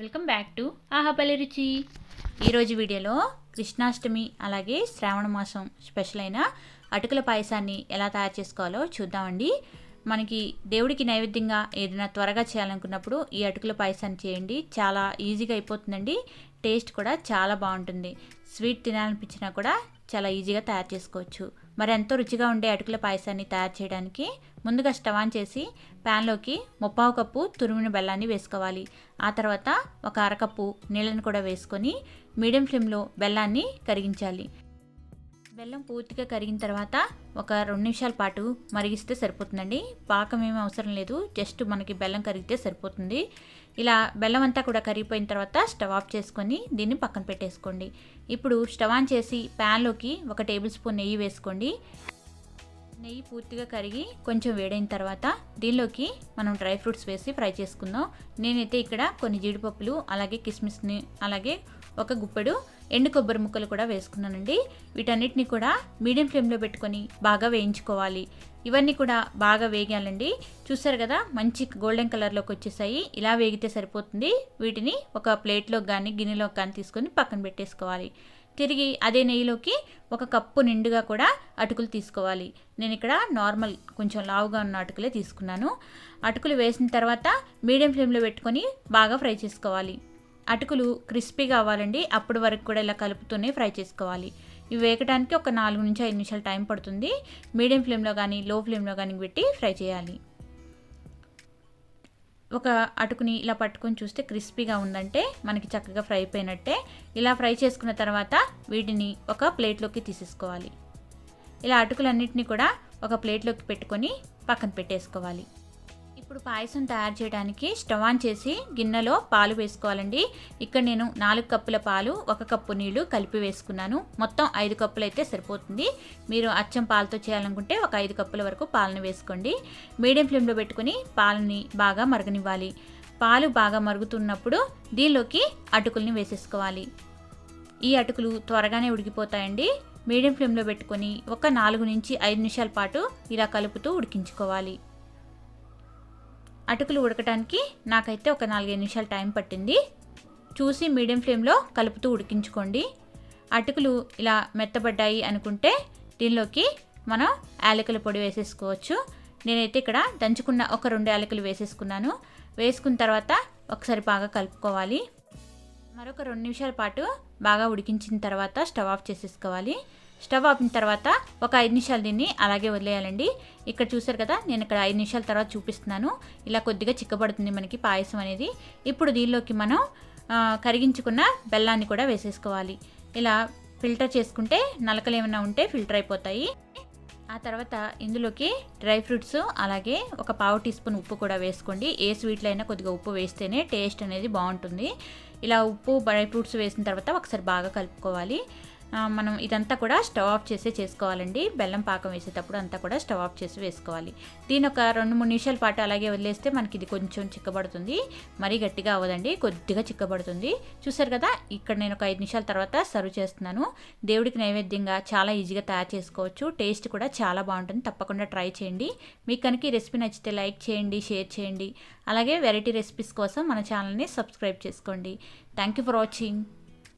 Welcome back to ఆహాపల్లి రుచి. ఈరోజు వీడియోలో కృష్ణాష్టమి అలాగే శ్రావణ మాసం స్పెషల్ అయిన అటుకుల పాయసాన్ని ఎలా తయారు చేసుకోవాలో చూద్దామండి. మనకి దేవుడికి నైవేద్యంగా ఏదైనా త్వరగా చేయాలనుకున్నప్పుడు ఈ అటుకుల పాయసాన్ని చేయండి. చాలా ఈజీగా అయిపోతుందండి. టేస్ట్ కూడా చాలా బాగుంటుంది. స్వీట్ తినాలనిపించినా కూడా చాలా ఈజీగా తయారు చేసుకోవచ్చు. మరి ఎంతో రుచిగా ఉండే అటుకుల పాయసాన్ని తయారు చేయడానికి ముందుగా స్టవ్ ఆన్ చేసి ప్యాన్లోకి ముప్పావు కప్పు తురిమిన బెల్లాన్ని వేసుకోవాలి. ఆ తర్వాత ఒక అరకప్పు నీళ్ళని కూడా వేసుకొని మీడియం ఫ్లేమ్లో బెల్లాన్ని కరిగించాలి. బెల్లం పూర్తిగా కరిగిన తర్వాత ఒక రెండు నిమిషాల పాటు మరిగిస్తే సరిపోతుందండి. పాకం ఏమీ అవసరం లేదు. జస్ట్ మనకి బెల్లం కరిగితే సరిపోతుంది. ఇలా బెల్లం అంతా కూడా కరిగిపోయిన తర్వాత స్టవ్ ఆఫ్ చేసుకొని దీన్ని పక్కన పెట్టేసుకోండి. ఇప్పుడు స్టవ్ ఆన్ చేసి ప్యాన్లోకి ఒక టేబుల్ స్పూన్ నెయ్యి వేసుకోండి. నెయ్యి పూర్తిగా కరిగి కొంచెం వేడైన తర్వాత దీనిలోకి మనం డ్రై ఫ్రూట్స్ వేసి ఫ్రై చేసుకుందాం. నేనైతే ఇక్కడ కొన్ని జీడిపప్పులు అలాగే కిస్మిస్ని అలాగే ఒక గుప్పెడు ఎండు కొబ్బరి ముక్కలు కూడా వేసుకున్నానండి. వీటన్నిటిని కూడా మీడియం ఫ్లేమ్లో పెట్టుకొని బాగా వేయించుకోవాలి. ఇవన్నీ కూడా బాగా వేగాలండి. చూసారు కదా మంచి గోల్డెన్ కలర్లోకి వచ్చేసాయి. ఇలా వేగితే సరిపోతుంది. వీటిని ఒక ప్లేట్లోకి కానీ గిన్నెలోకి కానీ తీసుకొని పక్కన పెట్టేసుకోవాలి. తిరిగి అదే నెయ్యిలోకి ఒక కప్పు నిండుగా కూడా అటుకులు తీసుకోవాలి. నేను ఇక్కడ నార్మల్ కొంచెం లావుగా ఉన్న అటుకులే తీసుకున్నాను. అటుకులు వేసిన తర్వాత మీడియం ఫ్లేమ్లో పెట్టుకొని బాగా ఫ్రై చేసుకోవాలి. అటుకులు క్రిస్పీగా అవ్వాలండి. అప్పటి వరకు కూడా ఇలా కలుపుతూనే ఫ్రై చేసుకోవాలి. ఇవి వేగడానికి ఒక నాలుగు నుంచి ఐదు నిమిషాలు టైం పడుతుంది. మీడియం ఫ్లేమ్లో కానీ లో ఫ్లేమ్లో కానీ పెట్టి ఫ్రై చేయాలి. ఒక అటుకుని ఇలా పట్టుకొని చూస్తే క్రిస్పీగా ఉందంటే మనకి చక్కగా ఫ్రై అయిపోయినట్టే. ఇలా ఫ్రై చేసుకున్న తర్వాత వీటిని ఒక ప్లేట్లోకి తీసేసుకోవాలి. ఇలా అటుకులన్నిటిని కూడా ఒక ప్లేట్లోకి పెట్టుకొని పక్కన పెట్టేసుకోవాలి. ఇప్పుడు పాయసం తయారు చేయడానికి స్టవ్ ఆన్ చేసి గిన్నెలో పాలు వేసుకోవాలండి. ఇక్కడ నేను నాలుగు కప్పుల పాలు ఒక కప్పు నీళ్ళు కలిపి వేసుకున్నాను. మొత్తం ఐదు కప్పులు అయితే సరిపోతుంది. మీరు అచ్చం పాలతో చేయాలనుకుంటే ఒక ఐదు కప్పుల వరకు పాలను వేసుకోండి. మీడియం ఫ్లేమ్లో పెట్టుకుని పాలని బాగా మరగనివ్వాలి. పాలు బాగా మరుగుతున్నప్పుడు దీనిలోకి అటుకుల్ని వేసేసుకోవాలి. ఈ అటుకులు త్వరగానే ఉడికిపోతాయండి. మీడియం ఫ్లేమ్లో పెట్టుకొని ఒక నాలుగు నుంచి ఐదు నిమిషాల పాటు ఇలా కలుపుతూ ఉడికించుకోవాలి. అటుకులు ఉడకడానికి నాకైతే ఒక నాలుగైదు నిమిషాలు టైం పట్టింది. చూసి మీడియం ఫ్లేమ్లో కలుపుతూ ఉడికించుకోండి. అటుకులు ఇలా మెత్తబడ్డాయి అనుకుంటే దీనిలోకి మనం యాలకుల పొడి వేసేసుకోవచ్చు. నేనైతే ఇక్కడ దంచుకున్న ఒక రెండు యాలకులు వేసేసుకున్నాను. వేసుకున్న తర్వాత ఒకసారి బాగా కలుపుకోవాలి. మరొక రెండు నిమిషాల పాటు బాగా ఉడికించిన తర్వాత స్టవ్ ఆఫ్ చేసేసుకోవాలి. స్టవ్ ఆపిన తర్వాత ఒక ఐదు నిమిషాలు దీన్ని అలాగే వదిలేయాలండి. ఇక్కడ చూసారు కదా నేను ఇక్కడ ఐదు నిమిషాల తర్వాత చూపిస్తున్నాను. ఇలా కొద్దిగా చిక్కబడుతుంది మనకి పాయసం అనేది. ఇప్పుడు దీనిలోకి మనం కరిగించుకున్న బెల్లాన్ని కూడా వేసేసుకోవాలి. ఇలా ఫిల్టర్ చేసుకుంటే నలకలు ఏమైనా ఉంటే ఫిల్టర్ అయిపోతాయి. ఆ తర్వాత ఇందులోకి డ్రై ఫ్రూట్స్ అలాగే ఒక పావు టీ స్పూన్ ఉప్పు కూడా వేసుకోండి. ఏ స్వీట్లో అయినా కొద్దిగా ఉప్పు వేస్తేనే టేస్ట్ అనేది బాగుంటుంది. ఇలా ఉప్పు డ్రై ఫ్రూట్స్ వేసిన తర్వాత ఒకసారి బాగా కలుపుకోవాలి. మనం ఇదంతా కూడా స్టవ్ ఆఫ్ చేసే చేసుకోవాలండి. బెల్లం పాకం వేసేటప్పుడు అంతా కూడా స్టవ్ ఆఫ్ చేసి వేసుకోవాలి. దీని ఒక రెండు మూడు నిమిషాల పాటు అలాగే వదిలేస్తే మనకి ఇది కొంచెం చిక్కబడుతుంది. మరీ గట్టిగా అవ్వదండి. కొద్దిగా చిక్కబడుతుంది. చూసారు కదా? ఇక్కడ నేను ఒక ఐదు నిమిషాల తర్వాత సర్వ్ చేస్తున్నాను. దేవుడికి నైవేద్యంగా చాలా ఈజీగా తయారు చేసుకోవచ్చు. టేస్ట్ కూడా చాలా బాగుంటుంది. తప్పకుండా ట్రై చేయండి. మీకు కనుక ఈ రెసిపీ నచ్చితే లైక్ చేయండి షేర్ చేయండి. అలాగే వెరైటీ రెసిపీస్ కోసం మన ఛానల్ని సబ్స్క్రైబ్ చేసుకోండి. Thank you for watching.